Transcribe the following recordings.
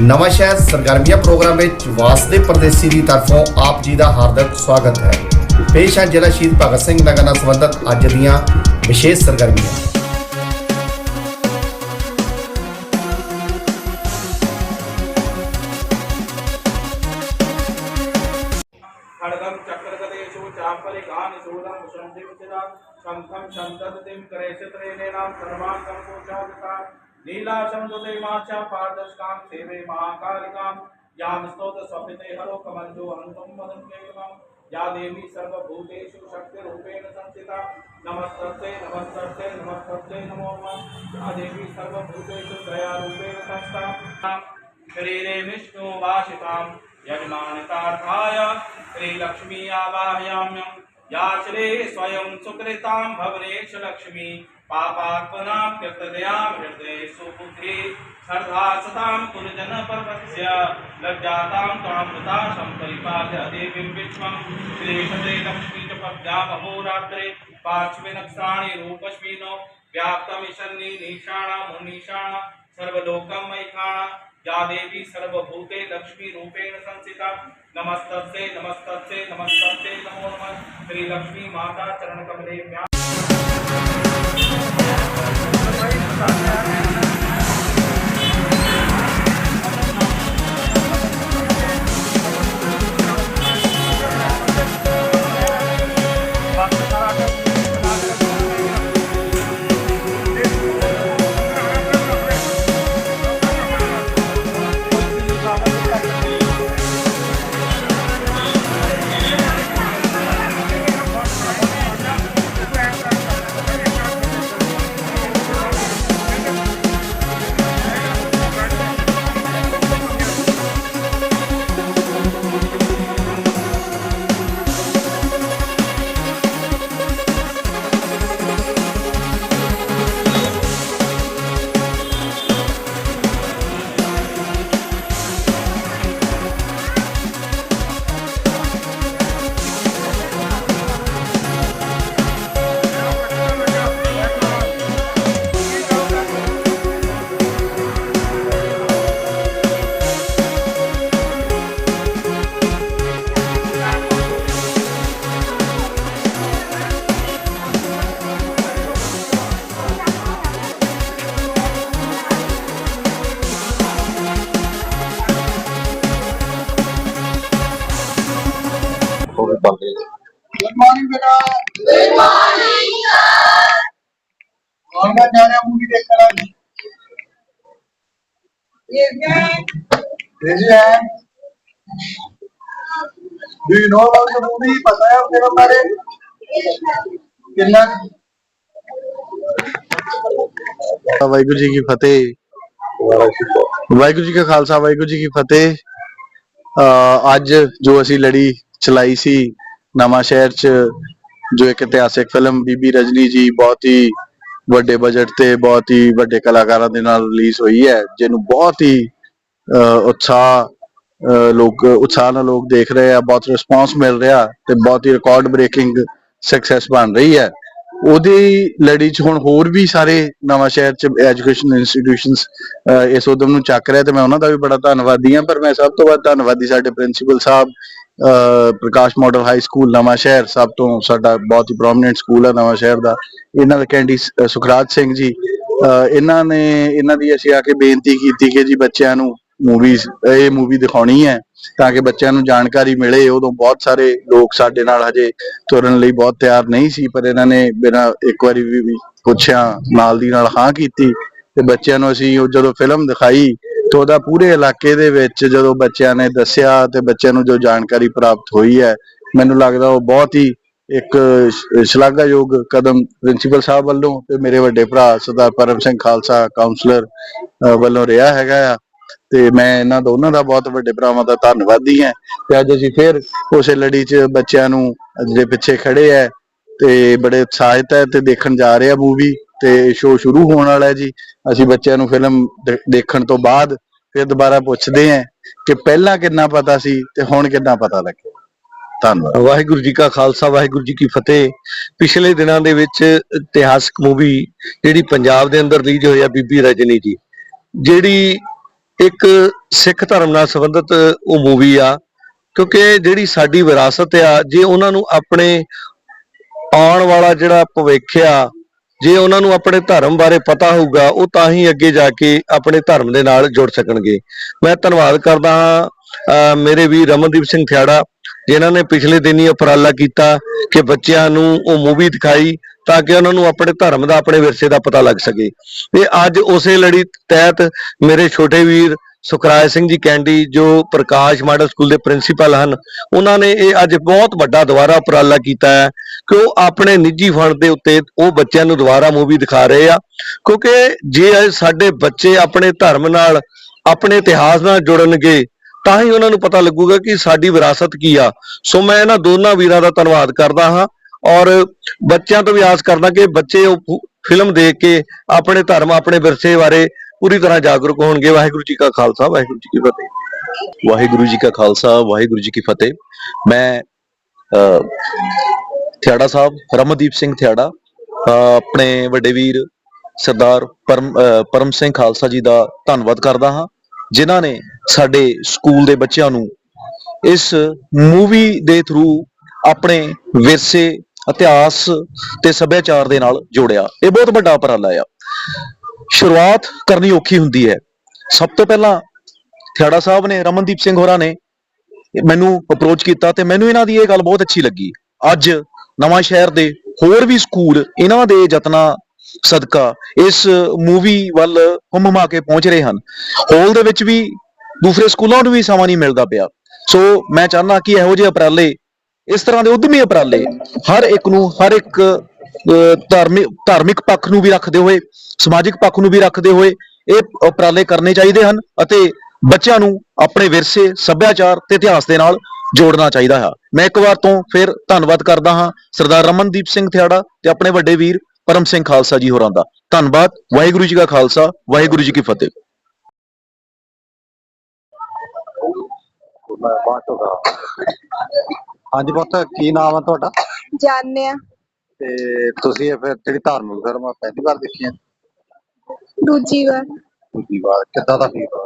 ਨਵਾਂ ਸ਼ਹਿਰ ਸਰਗਰਮੀਆਂ ਪ੍ਰੋਗਰਾਮ ਵਿੱਚ ਵਾਸਦੇ ਪਰਦੇਸੀ ਦੀ ਤਰਫੋਂ ਆਪ ਜੀ ਦਾ ਹਾਰਦਿਕ ਸਵਾਗਤ ਹੈ ਪੇਸ਼ ਹੈ ਜ਼ਿਲ੍ਹਾ ਸ਼ਹੀਦ ਭਗਤ ਸਿੰਘ ਨਗਰ ਨਾਲ ਸੰਬੰਧਿਤ ਅੱਜ ਦੀਆਂ ਵਿਸ਼ੇਸ਼ ਸਰਗਰਮੀਆਂ खड्गं चक्रगदेषु चापलिकानिशूलं शन्तिमुचिरा शङ्खं शन्ततिं करेशत्रेणेनां सर्वाङ्गं कोशादिता नीलाशं दुदैमाच्या पारदर्शकां, सेवे महाकालिकां यां स्तोत्रस्वपिते हरो कमञ्जो हन्तं मदन्तेकमं या देवी सर्वभूतेषु शक्तिरूपेण संस्थिता नमस्तस्यै नमस्तस्यै नमस्तस्यै नमो नमः। या देवी सर्वभूतेषु दयारूपेण संस्था, शरीरे विष्णु वासितां यजमानतार्थाय श्रीलक्ष्मी आवाहयाम्यं याचरे स्वयं सुकृतां भवनेश लक्ष्मी, पापात्मना कृतदयां हृदय सुबुद्धि श्रद्धा सतां गुरुजन पर्वस्य लज्जातां त्वां मुताशं देवीं विश्वं। श्रीशते लक्ष्मी च पद्यामहोरात्रे पार्श्विनक्षाणि रूपश्विनो व्याप्तमिषन्निनीषाणा, मुनीषाणा, सर्वलोकं या देवी सर्वभूते लक्ष्मी रूपेण संस्थिता नमस्तस्यै नमस्तस्यै नमस्तस्यै नमो नमः श्री लक्ष्मी माता चरण कमले ਜਾ ਰਿਹਾ ਮੂਵੀ ਦੇਖਣ ਆ ਜੀ ਇਹ ਗਿਆ ਜੀ ਹੈ। Do you know about the movie ਪਤਾ ਹੈ ਤੇਰੇ ਬਾਰੇ ਕਿੰਨਾ ਵਾਹਿਗੁਰੂ ਜੀ ਕੀ ਫਤਿਹ। ਵਾਹਿਗੁਰੂ ਜੀ ਕਾ ਖਾਲਸਾ, ਵਾਹਿਗੁਰੂ ਜੀ ਕੀ ਫਤਿਹ। ਅੱਜ ਜੋ ਅਸੀਂ ਲੜੀ ਚਲਾਈ ਸੀ ਨਵਾਂ ਸ਼ਹਿਰ ਚ, ਜੋ ਇੱਕ ਇਤਿਹਾਸਿਕ ਫਿਲਮ ਬੀਬੀ ਰਜਨੀ ਜੀ ਬਹੁਤ ਹੀ ਵੱਡੇ ਬਜਟ ਤੇ ਬਹੁਤ ਹੀ ਵੱਡੇ ਕਲਾਕਾਰਾਂ ਦੇ ਨਾਲ ਰਿਲੀਜ਼ ਹੋਈ ਹੈ, ਜਿਹਨੂੰ ਬਹੁਤ ਹੀ ਉਤਸ਼ਾਹ ਲੋਕ, ਉਤਸ਼ਾਹ ਨਾਲ ਲੋਕ ਦੇਖ ਰਹੇ ਆ, ਬਹੁਤ ਰਿਸਪਾਂਸ ਮਿਲ ਰਿਹਾ ਤੇ ਬਹੁਤ ਹੀ ਰਿਕਾਰਡ ਬ੍ਰੇਕਿੰਗ ਸਕਸੈਸ ਬਣ ਰਹੀ ਹੈ। ਉਹਦੀ ਲੜੀ ਚ ਹੁਣ ਹੋਰ ਵੀ ਸਾਰੇ ਨਵਾਂ ਸ਼ਹਿਰ ਚ ਐਜੂਕੇਸ਼ਨ ਇੰਸਟੀਟਿਊਸ਼ਨਸ ਇਸ ਉਦਮ ਨੂੰ ਚੱਕ ਰਿਹਾ ਤੇ ਮੈਂ ਉਹਨਾਂ ਦਾ ਵੀ ਬੜਾ ਧੰਨਵਾਦੀ ਹਾਂ, ਪਰ ਮੈਂ ਸਭ ਤੋਂ ਵੱਧ ਧੰਨਵਾਦੀ ਸਾਡੇ ਪ੍ਰਿੰਸੀਪਲ ਸਾਹਿਬ Prakash model high school, Nawanshahr, ਸਭ ਤੋਂ ਸਾਡਾ ਬਹੁਤ ਹੀ ਪ੍ਰੋਮਿਨੈਂਟ ਸਕੂਲ ਹੈ ਨਵਾਂ ਸ਼ਹਿਰ ਦਾ। ਇਹਨਾਂ ਦੇ ਕੈਂਡੀ ਸੁਖਰਾਜ ਸਿੰਘ ਜੀ। ਇਹਨਾਂ ਨੇ, ਇਹਨਾਂ ਦੀ ਅਸੀਂ ਆ ਕੇ ਬੇਨਤੀ ਕੀਤੀ ਕਿ ਜੀ ਬੱਚਿਆਂ ਨੂੰ ਮੂਵੀਜ਼ ਇਹ ਮੂਵੀ ਦਿਖਾਉਣੀ ਹੈ, ਤਾਂ ਕਿ ਬੱਚਿਆਂ ਨੂੰ ਜਾਣਕਾਰੀ ਮਿਲੇ। ਉਦੋਂ ਬਹੁਤ ਸਾਰੇ ਲੋਕ ਸਾਡੇ ਨਾਲ ਹਜੇ ਤੁਰਨ ਲਈ ਬਹੁਤ ਤਿਆਰ ਨਹੀਂ ਸੀ, ਪਰ ਇਹਨਾਂ ਨੇ ਬਿਨਾਂ ਇੱਕ ਵਾਰੀ ਵੀ ਪੁੱਛਿਆ, ਨਾਲ ਦੀ ਨਾਲ ਹਾਂ ਕੀਤੀ। ਤੇ ਬੱਚਿਆਂ ਨੂੰ ਅਸੀਂ ਜਦੋਂ ਫਿਲਮ ਦਿਖਾਈ ਤੇ ਉਹਦਾ ਪੂਰੇ ਇਲਾਕੇ ਦੇ ਵਿੱਚ ਜਦੋਂ ਬੱਚਿਆਂ ਨੇ ਦੱਸਿਆ ਤੇ ਬੱਚਿਆਂ ਨੂੰ ਜੋ ਜਾਣਕਾਰੀ ਪ੍ਰਾਪਤ ਹੋਈ ਹੈ, ਮੈਨੂੰ ਲੱਗਦਾ ਉਹ ਬਹੁਤ ਹੀ ਇੱਕ ਸ਼ਲਾਘਾਯੋਗ ਕਦਮ ਪ੍ਰਿੰਸੀਪਲ ਸਾਹਿਬ ਵੱਲੋਂ ਤੇ ਮੇਰੇ ਵੱਡੇ ਭਰਾ ਸਰਦਾਰ ਪਰਮ ਸਿੰਘ ਖਾਲਸਾ ਕਾਉਂਸਲਰ ਵੱਲੋਂ ਰਿਹਾ ਹੈਗਾ ਆ। ਤੇ ਮੈਂ ਇਹਨਾਂ ਦੋਨਾਂ ਦਾ ਬਹੁਤ ਵੱਡੇ ਭਰਾਵਾਂ ਦਾ ਧੰਨਵਾਦੀ ਹਾਂ ਤੇ ਅੱਜ ਅਸੀਂ ਫਿਰ ਉਸੇ ਲੜੀ 'ਚ ਬੱਚਿਆਂ ਨੂੰ ਜਿਹੜੇ ਪਿੱਛੇ ਖੜੇ ਐ ਤੇ ਬੜੇ ਉਤਸ਼ਾਹਿਤ ਹੈ ਤੇ ਦੇਖਣ ਜਾ ਰਹੇ ਆ ਮੂਵੀ ਤੇ ਸ਼ੋਅ ਸ਼ੁਰੂ ਹੋਣ ਵਾਲਾ ਹੈ ਜੀ। ਅਸੀਂ ਬੱਚਿਆਂ ਨੂੰ ਫਿਲਮ ਦੇਖਣ ਤੋਂ ਬਾਅਦ ਫਿਰ ਦੁਬਾਰਾ ਪੁੱਛਦੇ ਆਂ ਕਿ ਪਹਿਲਾਂ ਕਿੰਨਾ ਪਤਾ ਸੀ ਤੇ ਹੁਣ ਕਿੰਨਾ ਪਤਾ ਲੱਗਿਆ। ਧੰਨਵਾਦ। ਵਾਹਿਗੁਰੂ ਜੀ ਕਾ ਖਾਲਸਾ, ਵਾਹਿਗੁਰੂ ਜੀ ਕੀ ਫਤਿਹ। ਪਿਛਲੇ ਦਿਨਾਂ ਦੇ ਵਿੱਚ ਇਤਿਹਾਸਕ ਮੂਵੀ ਜਿਹੜੀ ਪੰਜਾਬ ਦੇ ਅੰਦਰ ਰਿਲੀਜ਼ ਹੋਈ ਆ ਬੀਬੀ ਰਜਨੀ ਜੀ, ਜਿਹੜੀ ਇੱਕ ਸਿੱਖ ਧਰਮ ਨਾਲ ਸੰਬੰਧਿਤ ਉਹ ਮੂਵੀ ਆ, ਕਿਉਂਕਿ ਜਿਹੜੀ ਸਾਡੀ ਵਿਰਾਸਤ ਆ, ਜੇ ਉਹਨਾਂ ਨੂੰ ਆਪਣੇ ਆਉਣ ਵਾਲਾ ਜਿਹੜਾ ਭਵਿੱਖ ਆ ਜੇ ਉਹਨਾਂ ਨੂੰ ਆਪਣੇ ਧਰਮ ਬਾਰੇ ਪਤਾ ਹੋਊਗਾ, ਉਹ ਤਾਂ ਹੀ ਅੱਗੇ ਜਾ ਕੇ ਆਪਣੇ ਧਰਮ ਦੇ ਨਾਲ ਜੁੜ ਸਕਣਗੇ। ਮੈਂ ਧੰਨਵਾਦ ਕਰਦਾ ਹਾਂ, ਅਹ, ਮੇਰੇ ਵੀਰ ਰਮਨਦੀਪ ਸਿੰਘ ਥਿਆੜਾ, ਜਿਨ੍ਹਾਂ ਨੇ ਪਿਛਲੇ ਦਿਨੀ ਉਪਰਾਲਾ ਕੀਤਾ ਕਿ ਬੱਚਿਆਂ ਨੂੰ ਉਹ ਮੂਵੀ ਦਿਖਾਈ ਤਾਂ ਕਿ ਉਹਨਾਂ ਨੂੰ ਆਪਣੇ ਧਰਮ ਦਾ, ਆਪਣੇ ਵਿਰਸੇ ਦਾ ਪਤਾ ਲੱਗ ਸਕੇ। ਤੇ ਅੱਜ ਉਸੇ ਲੜੀ ਤਹਿਤ ਮੇਰੇ ਛੋਟੇ ਵੀਰ ਸੁਖਰਾਜ ਸਿੰਘ ਜੀ ਕੈਂਡੀ ਜੋ ਪ੍ਰਕਾਸ਼ ਮਾਡਲ ਸਕੂਲ ਦੇ ਪ੍ਰਿੰਸੀਪਲ ਹਨ, ਉਹਨਾਂ ਨੇ ਇਹ ਅੱਜ ਬਹੁਤ ਵੱਡਾ ਦੁਬਾਰਾ ਉਪਰਾਲਾ ਕੀਤਾ ਹੈ ਕਿ ਉਹ ਆਪਣੇ ਨਿੱਜੀ ਫੰਡ ਦੇ ਉੱਤੇ ਉਹ ਬੱਚਿਆਂ ਨੂੰ ਦੁਬਾਰਾ ਮੂਵੀ ਦਿਖਾ ਰਹੇ ਆ, ਕਿਉਂਕਿ ਜੇ ਸਾਡੇ ਬੱਚੇ ਆਪਣੇ ਧਰਮ ਨਾਲ, ਆਪਣੇ ਇਤਿਹਾਸ ਨਾਲ ਜੁੜਨਗੇ, ਤਾਂ ਹੀ ਉਹਨਾਂ ਨੂੰ ਪਤਾ ਲੱਗੂਗਾ ਕਿ ਸਾਡੀ ਵਿਰਾਸਤ ਕੀ ਆ। ਸੋ ਮੈਂ ਇਹਨਾਂ ਦੋਨਾਂ ਵੀਰਾਂ ਦਾ ਧੰਨਵਾਦ ਕਰਦਾ ਹਾਂ ਔਰ ਬੱਚਿਆਂ ਤੋਂ ਵੀ ਆਸ ਕਰਦਾ ਕਿ ਬੱਚੇ ਉਹ ਫਿਲਮ ਦੇਖ ਕੇ ਆਪਣੇ ਧਰਮ, ਆਪਣੇ ਵਿਰਸੇ ਬਾਰੇ ਪੂਰੀ ਤਰ੍ਹਾਂ ਜਾਗਰੂਕ ਹੋਣਗੇ। ਵਾਹਿਗੁਰੂ ਜੀ ਕਾ ਖਾਲਸਾ, ਵਾਹਿਗੁਰੂ ਜੀ ਕੀ ਫਤਿਹ। ਵਾਹਿਗੁਰੂ ਜੀ ਕਾ ਖਾਲਸਾ, ਵਾਹਿਗੁਰੂ ਜੀ ਕੀ ਫਤਿਹ। ਮੈਂ ਥਿਆੜਾ ਸਾਹਿਬ, ਰਮਨਦੀਪ ਸਿੰਘ ਥਿਆੜਾ ਆਪਣੇ ਵੱਡੇ ਵੀਰ ਸਰਦਾਰ ਪਰਮ ਪਰਮ ਸਿੰਘ ਖਾਲਸਾ ਜੀ ਦਾ ਧੰਨਵਾਦ ਕਰਦਾ ਹਾਂ, ਜਿਨ੍ਹਾਂ ਨੇ ਸਾਡੇ ਸਕੂਲ ਦੇ ਬੱਚਿਆਂ ਨੂੰ ਇਸ ਮੂਵੀ ਦੇ ਥਰੂ ਆਪਣੇ ਵਿਰਸੇ, ਇਤਿਹਾਸ ਤੇ ਸੱਭਿਆਚਾਰ ਦੇ ਨਾਲ ਜੋੜਿਆ। ਇਹ ਬਹੁਤ ਵੱਡਾ ਉਪਰਾਲਾ ਆ। ਸ਼ੁਰੂਆਤ ਕਰਨੀ ਔਖੀ ਹੁੰਦੀ ਹੈ। ਸਭ ਤੋਂ ਪਹਿਲਾਂ ਥਿਆੜਾ ਸਾਹਿਬ ਨੇ, ਰਮਨਦੀਪ ਸਿੰਘ ਹੋਰਾਂ ਨੇ ਮੈਨੂੰ ਅਪਰੋਚ ਕੀਤਾ ਤੇ ਮੈਨੂੰ ਇਹਨਾਂ ਦੀ ਇਹ ਗੱਲ ਬਹੁਤ ਅੱਛੀ ਲੱਗੀ। ਅੱਜ ਨਵਾਂ ਸ਼ਹਿਰ ਦੇ ਹੋਰ ਵੀ ਸਕੂਲ ਇਹਨਾਂ ਦੇ ਯਤਨਾਂ ਸਦਕਾ ਇਸ ਮੂਵੀ ਵੱਲ ਹੁਮਮਾ ਕੇ ਪਹੁੰਚ ਰਹੇ ਹਨ। ਹਾਲ ਦੇ ਵਿੱਚ ਵੀ ਦੂਸਰੇ ਸਕੂਲਾਂ ਨੂੰ ਵੀ ਸਮਾਂ ਨਹੀਂ ਮਿਲਦਾ ਪਿਆ। ਸੋ ਮੈਂ ਚਾਹੁੰਦਾ ਕਿ ਇਹੋ ਜਿਹੇ ਉਪਰਾਲੇ ਇਸ ਤਰ੍ਹਾਂ ਦੇ ਉਦਮੀ ਉਪਰਾਲੇ ਹਰ ਇੱਕ ਨੂੰ, ਹਰ ਇੱਕ ਧਾਰਮਿਕ ਧਾਰਮਿਕ ਪੱਖ ਨੂੰ ਵੀ ਰੱਖਦੇ ਹੋਏ ਸਮਾਜਿਕ ਪੱਖ ਨੂੰ ਵੀ ਰੱਖਦੇ ਹੋਏ ਇਹ ਉਪਰਾਲੇ ਕਰਨੇ ਚਾਹੀਦੇ ਹਨ ਅਤੇ ਬੱਚਿਆਂ ਨੂੰ ਆਪਣੇ ਵਿਰਸੇ ਸੱਭਿਆਚਾਰ ਤੇ ਇਤਿਹਾਸ ਦੇ ਨਾਲ ਜੋੜਨਾ ਚਾਹੀਦਾ ਹੈ। ਮੈਂ ਇੱਕ ਵਾਰ ਤੋਂ ਫਿਰ ਧੰਨਵਾਦ ਕਰਦਾ ਹਾਂ ਸਰਦਾਰ ਰਮਨਦੀਪ ਸਿੰਘ ਥਿਆੜਾ ਤੇ ਆਪਣੇ ਵੱਡੇ ਵੀਰ ਪਰਮ ਸਿੰਘ ਖਾਲਸਾ ਜੀ ਹੋਰਾਂ ਦਾ। ਧੰਨਵਾਦ ਵਾਹਿਗੁਰੂ ਜੀ ਕਾ ਖਾਲਸਾ ਵਾਹਿਗੁਰੂ ਜੀ ਕੀ ਫਤਿਹ। ਹਾਂਜੀ ਪੁੱਤ ਕੀ ਨਾਮ ਆ ਤੁਹਾਡਾ? ਜਾਣਦੇ ਆ। ਤੇ ਤੁਸੀਂ ਇਹ ਫਿਰ ਜਿਹੜੀ ਧਾਰਮਿਕ ਫਿਲਮ ਪਹਿਲੀ ਵਾਰ ਦੇਖੀ ਹੈ ਦੂਜੀ ਵਾਰ। ਦੂਜੀ ਵਾਰ। ਕਿੱਦਾਂ ਦਾ ਫੀਲ ਹੋਇਆ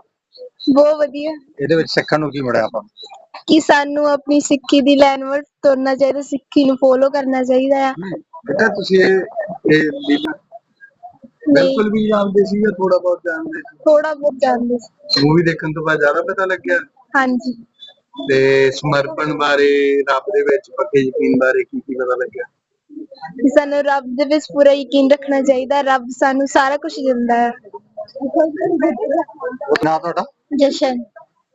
ਬਹੁਤ ਵਧੀਆ। ਇਹਦੇ ਵਿੱਚ ਸਿੱਖਣ ਨੂੰ ਕੀ ਮਿਲਿਆ ਆਪਾਂ ਨੂੰ? ਕਿ ਸਾਨੂੰ ਆਪਣੀ ਸਿੱਖੀ ਦੀ ਲਾਈਨ ਵੱਲ ਤੁਰਨਾ ਚਾਹੀਦਾ ਸਿੱਖੀ ਨੂੰ ਫੋਲੋ ਕਰਨਾ ਚਾਹੀਦਾ ਆ। ਬੇਟਾ ਤੁਸੀਂ ਇਹ ਇਹ ਲੀਲਾ ਬਿਲਕੁਲ ਵੀ ਜਾਣਦੇ ਸੀ ਜਾਂ ਥੋੜਾ ਬਹੁਤ ਜਾਣਦੇ ਸੀ? ਥੋੜਾ ਬਹੁਤ ਜਾਣਦੇ ਸੀ। ਮੂਵੀ ਦੇਖਣ ਤੋਂ ਬਾਅਦ ਜ਼ਿਆਦਾ ਪਤਾ ਲੱਗਿਆ? ਹਾਂਜੀ। ਤੇ ਸਮਰਪਣ ਬਾਰੇ ਰੱਬ ਦੇ ਵਿੱਚ ਪੱਕੇ ਯਕੀਨ ਬਾਰੇ ਕੀ ਕੀ ਪਤਾ ਲੱਗਿਆ? ਕਿ ਸਾਨੂੰ ਰੱਬ ਦੇ ਵਿੱਚ ਪੂਰਾ ਯਕੀਨ ਰੱਖਣਾ ਚਾਹੀਦਾ ਰੱਬ ਸਾਨੂੰ ਸਾਰਾ ਕੁਝ ਦਿੰਦਾ ਹੈ। ਨਾ ਤੁਹਾਡਾ? ਜਸ਼ਨ।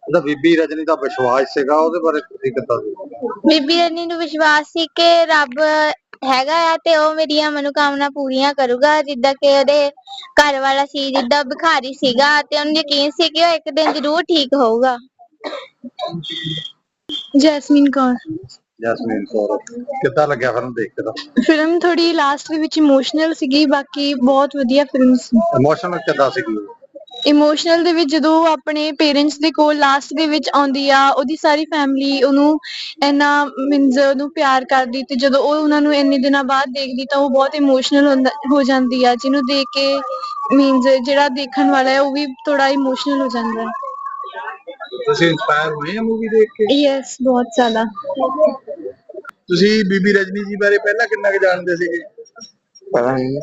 ਉਹਦਾ ਬੀਬੀ ਰਜਨੀ ਦਾ ਵਿਸ਼ਵਾਸ ਸੀਗਾ ਉਹਦੇ ਬਾਰੇ ਤੁਸੀਂ ਕਿੱਦਾਂ ਸੀ ਬੀਬੀ ਰਣੀ ਨੂੰ ਵਿਸ਼ਵਾਸ ਸੀ ਕਿ ਰੱਬ ਹੈਗਾ ਆ ਤੇ ਉਹ ਮੇਰੀਆਂ ਮਨੋਕਾਮਨਾ ਪੂਰੀਆਂ ਕਰੂਗਾ ਜਿੱਦਾਂ ਕਿ ਉਹਦੇ ਘਰ ਵਾਲਾ ਸੀ ਜਿੱਦਾਂ ਭਿਖਾਰੀ ਸੀਗਾ ਤੇ ਉਹਨੂੰ ਯਕੀਨ ਸੀ ਕਿ ਉਹ ਇੱਕ ਦਿਨ ਜ਼ਰੂਰ ਠੀਕ ਹੋਊਗਾ। ਜੈਸਮੀਨ ਕੌਰ। ਜੈਸਮੀਨ ਕੌਰ। ਕਿੱਦਾਂ ਲੱਗਿਆ ਫਿਲਮ ਦੇਖ ਕੇ ਤਾਂ? ਫਿਲਮ ਥੋੜੀ ਲਾਸਟ ਦੇ ਵਿੱਚ ਇਮੋਸ਼ਨਲ ਸੀਗੀ ਬਾਕੀ ਬਹੁਤ ਵਧੀਆ ਫਿਲਮ ਸੀ। ਇਮੋਸ਼ਨਲ ਕਿੱਦਾਂ ਸੀਗੀ? ਇਮੋਸ਼ਨਲ ਦੇ ਵਿੱਚ ਜਦੋਂ ਆਪਣੇ ਪੇਰੈਂਟਸ ਦੇ ਕੋਲ ਲਾਸਟ ਦੇ ਵਿੱਚ ਆਉਂਦੀ ਆ ਉਹਦੀ ਸਾਰੀ ਫੈਮਿਲੀ ਉਹਨੂੰ ਇੰਨਾ ਮੀਨਸ ਉਹਨੂੰ ਪਿਆਰ ਕਰਦੀ ਤੇ ਜਦੋਂ ਉਹ ਉਹਨਾਂ ਨੂੰ ਇੰਨੇ ਦਿਨਾਂ ਬਾਅਦ ਦੇਖਦੀ ਤਾਂ ਉਹ ਬਹੁਤ ਇਮੋਸ਼ਨਲ ਹੋ ਜਾਂਦੀ ਆ। ਜਿਹਨੂੰ ਦੇਖ ਕੇ ਮੀਨਸ ਜਿਹੜਾ ਦੇਖਣ ਵਾਲਾ ਹੈ ਉਹ ਵੀ ਥੋੜਾ ਇਮੋਸ਼ਨਲ ਹੋ ਜਾਂਦਾ ਹੈ। ਤੁਸੀਂ ਇੰਸਪਾਇਰ ਹੋਏ ਆ ਮੂਵੀ ਦੇਖ ਕੇ? ਯੈਸ ਬਹੁਤ ਜ਼ਿਆਦਾ। ਤੁਸੀਂ ਬੀਬੀ ਰਜਨੀ ਜੀ ਬਾਰੇ ਪਹਿਲਾਂ ਕਿੰਨਾ ਕੁ ਜਾਣਦੇ ਸੀਗੇ? ਪਤਾ ਨਹੀਂ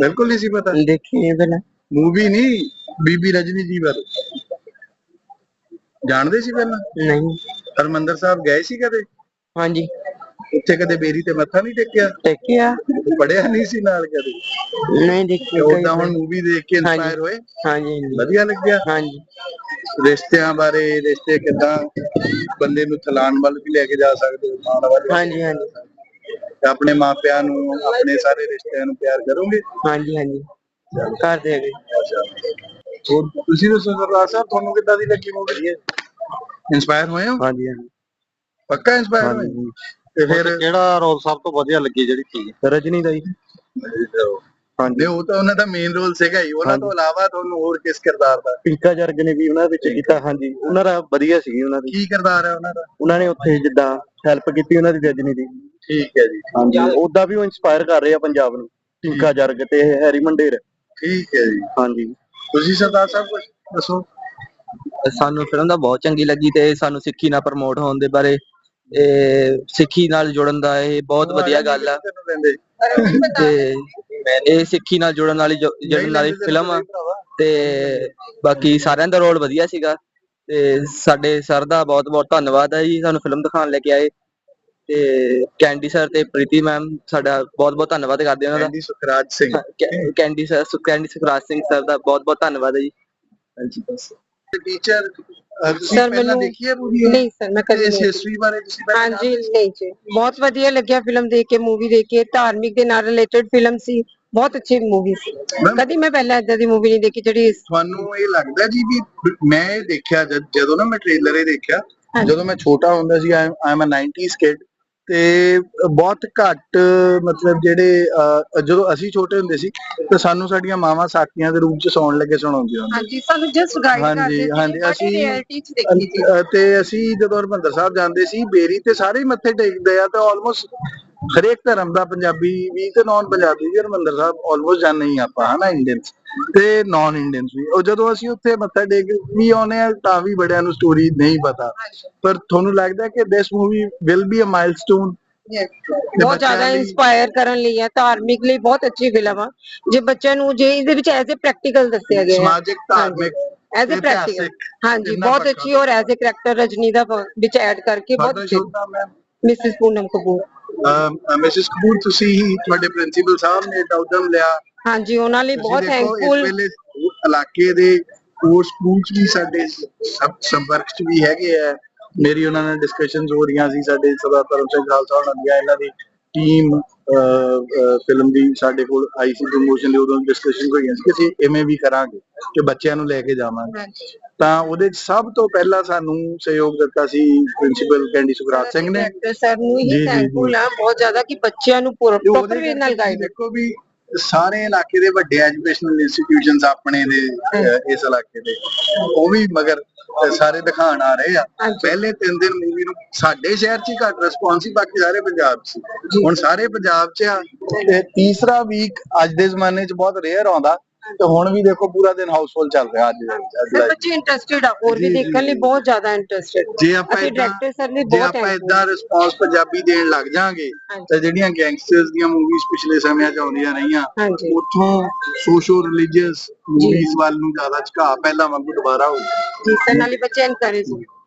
ਬਿਲਕੁਲ ਨਹੀਂ ਸੀ ਪਤਾ। ਦੇਖੀ ਨਹੀਂ ਪਹਿਲਾਂ। ਮੂਵੀ ਨਹੀਂ ਬੀਬੀ ਰਜਨੀ ਜੀ ਬਾਰੇ। ਜਾਣਦੇ ਸੀ ਪਹਿਲਾਂ? ਨਹੀਂ। ਹਰਮੰਦਰ ਸਾਹਿਬ ਗਏ ਸੀ ਕਦੇ? ਹਾਂਜੀ। ਉੱਥੇ ਕਦੇ ਬੇਰੀ ਤੇ ਮੱਥਾ ਨਹੀਂ ਟੇਕਿਆ? ਦੇਖਿਆ ਪੜਿਆ ਨਹੀਂ ਸੀ ਨਾਲ ਕਦੇ? ਨਹੀਂ ਦੇਖੀ ਉਦਾਂ ਹੁਣ ਮੂਵੀ ਦੇਖ ਕੇ ਇੰਸਪਾਇਰ ਹੋਏ? ਹਾਂਜੀ ਵਧੀਆ ਲੱਗਿਆ? ਹਾਂਜੀ। ਰਿਸ਼ਤਿਆਂ ਬਾਰੇ ਰਿਸ਼ਤੇ ਕਿਦਾਂ? ਬੰਦੇ ਨੂੰ ਥਲਾਨ ਵੱਲ ਵੀ ਲੈ ਕੇ ਜਾ ਸਕਦੇ ਹੋ ਹਾਂਜੀ ਹਾਂਜੀ। ਆਪਣੇ ਮਾਪਿਆਂ ਨੂੰ ਆਪਣੇ ਸਾਰੇ ਰਿਸ਼ਤਿਆਂ ਨੂੰ ਪਿਆਰ ਕਰੋਗੇ? ਹਾਂਜੀ ਹਾਂਜੀ। ਕਰ ਦੇਗੇ ਹੋਰ ਤੁਸੀਂ ਦੱਸੋ ਸਰਦਾਰ ਸਾਹਿਬ ਤੁਹਾਨੂੰ ਕਿੱਦਾਂ ਦੀ ਲੱਗੀ ਮੂਵੀ ਇੰਸਪਾਇਰ ਹੋਏ ਹੋ? ਹਾਂਜੀ ਹਾਂਜੀ। ਪੱਕਾ ਇੰਸਪਾਇਰ ਹੋਏ? ਤੇ ਫਿਰ ਕਿਹੜਾ ਰੋਲ ਸਭ ਤੋਂ ਵਧੀਆ ਲੱਗੀ ਜਿਹੜੀ ਚੀਜ਼ ਰਜਨੀ ਦਾ ਹੀ ਹਾਂਜੀ। ਉਹ ਤਾਂ ਉਹਨਾਂ ਦਾ ਮੇਨ ਰੋਲ ਸੀਗਾ ਹੀ ਉਹਨਾਂ ਤੋਂ ਇਲਾਵਾ ਤੁਹਾਨੂੰ ਹੋਰ ਕਿਸ ਕਿਰਦਾਰ ਦਾ? ਪਿੰਕਾ ਜਰਗ ਨੇ ਵੀ ਉਹਨਾਂ ਵਿੱਚ ਕੀਤਾ। ਹਾਂਜੀ ਉਹਨਾਂ ਦਾ ਵਧੀਆ ਸੀ ਉਹਨਾਂ ਦੀ। ਕੀ ਕਿਰਦਾਰ ਹੈ ਉਹਨਾਂ ਦਾ? ਉਹਨਾਂ ਨੇ ਉੱਥੇ ਜਿੱਦਾਂ ਹੈਲਪ ਕੀਤੀ ਉਹਨਾਂ ਦੀ ਰਜਨੀ ਦੀ। ਠੀਕ ਹੈ ਜੀ। ਹਾਂਜੀ ਉਦਾਂ ਵੀ ਉਹ ਇਨਸਪਾਇਰ ਕਰ ਰਹੇ ਆ ਪੰਜਾਬ ਨੂੰ। ਪਿੰਕਾ ਜਰਗ ਤੇ ਹੈਰੀ ਮੰਡੇਰ। ਠੀਕ ਹੈ ਜੀ। ਹਾਂਜੀ। ਤੁਸੀਂ ਸਰਦਾਰ ਸਾਹਿਬ ਕੁਝ ਦੱਸੋ? ਸਾਨੂੰ ਫਿਲਮ ਦਾ ਬਹੁਤ ਚੰਗੀ ਲੱਗੀ ਤੇ ਸਾਨੂੰ ਸਿੱਖੀ ਨਾਲ ਪ੍ਰਮੋਟ ਹੋਣ ਦੇ ਬਾਰੇ ਸਿੱਖੀ ਨਾਲ ਜੁੜਨ ਦਾ ਇਹ ਬਹੁਤ ਵਧੀਆ ਗੱਲ ਆ। ਤੇ ਇਹ ਸਿੱਖੀ ਨਾਲ ਜੁੜਨ ਵਾਲੀ ਜੁੜਨ ਵਾਲੀ ਫਿਲਮ ਆ। ਤੇ ਬਾਕੀ ਸਾਰਿਆਂ ਦਾ ਰੋਲ ਵਧੀਆ ਸੀਗਾ। ਤੇ ਸਾਡੇ ਸਰ ਦਾ ਬਹੁਤ ਬਹੁਤ ਧੰਨਵਾਦ ਹੈ ਜੀ ਸਾਨੂੰ ਫਿਲਮ ਦਿਖਾਉਣ ਲੈ ਕੇ ਆਏ। ਤੇ ਕੈਂਡੀ ਸਰ ਤੇ ਪ੍ਰੀਤੀ ਮੈਮ ਸਾਡਾ ਬਹੁਤ ਬਹੁਤ ਧੰਨਵਾਦ ਕਰਦੇ ਹਾਂ ਉਹਨਾਂ ਕੈਂਡੀ ਸੁਖਰਾਜ ਸਿੰਘ। ਕੈਂਡੀ ਸਰ ਕੈਂਡੀ ਸੁਖਰਾਜ ਸਿੰਘ ਸਰ ਦਾ ਬਹੁਤ ਬਹੁਤ ਧੰਨਵਾਦ ਹੈ ਜੀ। ਹਾਂਜੀ ਬਸ। ਟੀਚਰ ਤੁਸੀਂ ਪਹਿਲਾਂ ਮੈਨੂੰ- ਦੇਖੀ ਹੈ ਮੂਵੀ ਨਹੀਂ ਸਰ ਮੈਂ ਕਦੇ ਇਸ ਨਹੀਂ ਹਿਸਟਰੀ ਬਾਰੇ ਤੁਸੀਂ ਪਹਿਲਾਂ ਹਾਂਜੀ ਨਹੀਂ ਜੀ ਬਹੁਤ ਵਧੀਆ ਲੱਗਿਆ ਫਿਲਮ ਦੇਖ ਕੇ ਮੂਵੀ ਦੇਖ ਕੇ ਧਾਰਮਿਕ ਦੇ ਨਾਲ ਰਿਲੇਟਡ ਫਿਲਮ ਸੀ ਬਹੁਤ ਅੱਛੀ ਮੂਵੀ ਸੀ। Ma'am- ਕਦੀ ਮੈਂ ਪਹਿਲਾਂ ਏਦਾਂ ਦੀ ਮੂਵੀ ਨਹੀਂ ਦੇਖੀ ਜਿਹੜੀ ਤੁਹਾਨੂੰ ਇਹ ਲੱਗਦਾ ਜੀ ਵੀ ਮੈਂ ਇਹ ਦੇਖਿਆ ਜਦ- ਜਦੋਂ ਨਾ ਮੈਂ ਟ੍ਰੇਲਰ ਇਹ ਦੇਖਿਆ ਹਾਂਜੀ। ਜਦੋਂ ਮੈਂ ਛੋਟਾ ਹੁੰਦਾ ਸੀ I am a 90s kid ਤੇ ਬਹੁਤ ਘੱਟ ਮਤਲਬ ਜਿਹੜੇ ਅਹ, ਜਦੋਂ ਅਸੀਂ ਛੋਟੇ ਹੁੰਦੇ ਸੀ ਤੇ ਸਾਨੂੰ ਸਾਡੀਆਂ ਮਾਵਾਂ ਸਾਥੀਆਂ ਦੇ ਰੂਪ ਚ ਸੌਣ ਲੱਗੇ ਸੁਣਾਉਂਦੀਆਂ ਹੁੰਦੀਆਂ ਹਾਂਜੀ ਸਾਨੂੰ ਜਸਟ ਗਾਈਡ ਹਾਂਜੀ, ਕਰਦੇ ਸੀ ਹਾਂਜੀ, ਅਸੀਂ- ਰਿਐਲਿਟੀ ਚ ਦੇਖੀ ਸੀ ਅਹ ਤੇ ਅਸੀਂ ਜਦੋਂ ਹਰਮੰਦਰ ਸਾਹਿਬ ਜਾਂਦੇ ਸੀ ਬੇਰੀ ਤੇ ਸਾਰੇ ਹੀ ਮੱਥੇ ਟੇਕਦੇ ਆ ਤੇ ਆਲਮੋਸਟ ਹਰੇਕ ਧਰਮ ਦਾ ਪੰਜਾਬੀ ਵੀ ਤੇ ਨਾਨ ਪੰਜਾਬੀ ਵੀ ਹਰਮੰਦਰ ਸਾਹਿਬ ਆਲਮੋਸਟ ਜਾਂਦੇ ਹੀ ਆਪਾਂ ਹਨਾ ਇੰਡੀਅਨਸ ਤੇ ਨਾਨ ਇੰਡੀਅਨਸ ਵੀ। ਉਹ ਜਦੋਂ ਅਸੀਂ ਉੱਥੇ ਮੱਥਾ ਟੇਕ ਵੀ ਆਉਨੇ ਆ ਤਾਂ ਵੀ ਬੜਿਆਂ ਨੂੰ ਸਟੋਰੀ ਨਹੀਂ ਪਤਾ। ਪਰ ਤੁਹਾਨੂੰ ਲੱਗਦਾ ਕਿ this movie will be a milestone. ਬਹੁਤ ਜ਼ਿਆਦਾ ਇਨਸਪਾਇਰ ਕਰਨ ਲਈ ਹੈ ਧਾਰਮਿਕ ਲਈ ਬਹੁਤ ਅੱਛੀ ਫਿਲਮ ਆ। ਜੇ ਬੱਚਿਆਂ ਨੂੰ ਜੇ ਇਹਦੇ ਵਿੱਚ ਐਜ਼ ਅ ਪ੍ਰੈਕਟੀਕਲ ਦੱਸਿਆ ਗਿਆ। ਹੈ ਸਮਾਜਿਕ ਧਾਰਮਿਕ ਐਜ਼ ਅ ਪ੍ਰੈਕਟੀਕਲ ਹਾਂਜੀ ਬਹੁਤ। ਅੱਛੀ ਔਰ ਐਜ਼ ਅ ਕਰੈਕਟਰ ਰਜਨੀ ਦਾ ਵਿੱਚ ਐਡ ਕਰਕੇ ਬਹੁਤ ਅੱਛੀ ਮਿਸਿਸ ਪੂਨਮ ਕਪੂਰ ਮਿਸਿਸ ਕਪੂਰ ਤੁਸੀਂ ਹੀ ਤੁਹਾਡੇ ਪ੍ਰਿੰਸੀਪਲ ਸਾਹਿਬ ਨੇ ਤਾਂ ਉਦਮ ਲਿਆ। ਹਾਂਜੀ ਉਹਨਾਂ ਲਈ ਬਹੁਤ ਥੈਂਕਫੁਲ ਵੇਲੇ ਇਲਾਕੇ ਦੇ ਕੋਰ ਸਕੂਲ ਚ ਵੀ ਸਾਡੇ ਸੰਪਰਕ ਚ ਵੀ ਹੈਗੇ ਆ। ਮੇਰੀ ਉਹਨਾਂ ਨਾਲ ਡਿਸਕਸ਼ਨਸ ਹੋ ਰਹੀਆਂ ਸੀ ਸਾਡੇ ਸਰਦਾਰ ਪਰਮ ਸਿੰਘ ਖਾਲਸਾ ਉਹਨਾਂ ਦੀਆਂ ਇਹਨਾਂ ਦੀ ਟੀਮ ਫਿਲਮ ਦੀ ਸਾਡੇ ਕੋਲ ਆਈ ਸੀ ਪ੍ਰੋਮੋਸ਼ਨ ਲਈ ਉਦੋਂ ਡਿਸਕਸ਼ਨ ਹੋਈਆਂ ਸੀ ਕਿ ਅਸੀਂ ਐਵੇਂ ਵੀ ਕਰਾਂਗੇ ਕਿ ਬੱਚਿਆਂ ਨੂੰ ਲੈ ਕੇ ਜਾਵਾਂਗੇ। ਤਾਂ ਉਹਦੇ ਸਭ ਤੋਂ ਪਹਿਲਾਂ ਸਾਨੂੰ ਸਹਿਯੋਗ ਦਿੱਤਾ ਸੀ ਪ੍ਰਿੰਸੀਪਲ ਕੈਂਡੀ ਸੁਖਰਾਜ ਸਿੰਘ ਨੇ। ਸਰ ਨੂੰ ਹੀ। ਥੈਂਕਫੁਲ ਆ ਬਹੁਤ ਜ਼ਿਆਦਾ ਕਿ ਬੱਚਿਆਂ ਨੂੰ ਪ੍ਰੋਪਰ ਵੇ ਨਾਲ ਗਾਈਡ ਦੇਖੋ ਵੀ ਸਾਰੇ ਇਲਾਕੇ ਦੇ ਵੱਡੇ ਐਜੂਕੇਸ਼ਨਲ ਇੰਸਟੀਟਿਊਸ਼ਨਸ ਆਪਣੇ ਦੇ ਇਸ ਇਲਾਕੇ ਦੇ। ਉਹ ਵੀ ਮਗਰ ਸਾਰੇ ਦਿਖਾਣ ਆ ਰਹੇ ਆ। ਪਹਿਲੇ ਤਿੰਨ ਦਿਨ ਮੂਵੀ ਨੂੰ ਸਾਡੇ ਸ਼ਹਿਰ 'ਚ ਹੀ ਘੱਟ ਰਿਸਪੌਂਸ ਸੀ ਬਾਕੀ ਸਾਰੇ ਪੰਜਾਬ 'ਚ ਹੁਣ ਸਾਰੇ ਪੰਜਾਬ 'ਚ ਆ। ਤੇ ਤੀਸਰਾ ਵੀਕ ਅੱਜ ਦੇ ਜ਼ਮਾਨੇ 'ਚ ਬਹੁਤ ਰੇਅਰ ਆਉਂਦਾ। ਤੇ ਹੁਣ ਵੀ ਦੇਖੋ ਪੂਰਾ ਦਿਨ ਹਾਊਸਫੁੱਲ ਚੱਲ ਰਿਹਾ ਅੱਜ ਸਰ ਬੱਚੇ ਇੰਟਰਸਟਿਡ ਆ ਹੋਰ ਵੀ ਦੇਖਣ ਲਈ। ਬਹੁਤ ਜ਼ਿਆਦਾ ਇੰਟਰਸਟਿਡ ਜੇ ਆਪਾਂ ਡਾਇਰੈਕਟਰ ਸਰ ਜੇ ਬਹੁਤ ਆਪਾਂ ਇਦਾਂ ਰਿਸਪੌਂਸ ਪੰਜਾਬੀ ਦੇਣ ਲੱਗ ਜਾਾਂਗੇ। ਤਾਂ ਜਿਹੜੀਆਂ ਗੈਂਗਸਟਰਸ ਦੀਆਂ ਮੂਵੀਜ਼ ਪਿਛਲੇ ਸਮਿਆਂ 'ਚ ਆਉਂਦੀਆਂ ਰਹੀਆਂ ਉੱਥੋਂ ਸੋਸ਼ੋ ਰਿਲੀਜੀਅਸ ਮੂਵੀਜ਼ ਵੱਲ ਨੂੰ ਜ਼ਿਆਦਾ ਝੁਕਾਅ ਪਹਿਲਾਂ ਵਾਂਗੂ ਦੁਬਾਰਾ ਹੋ ਜੀ ਸਰ ਨਾਲੇ ਬੱਚੇ ਐਨਕਰੇਜ ਹੋ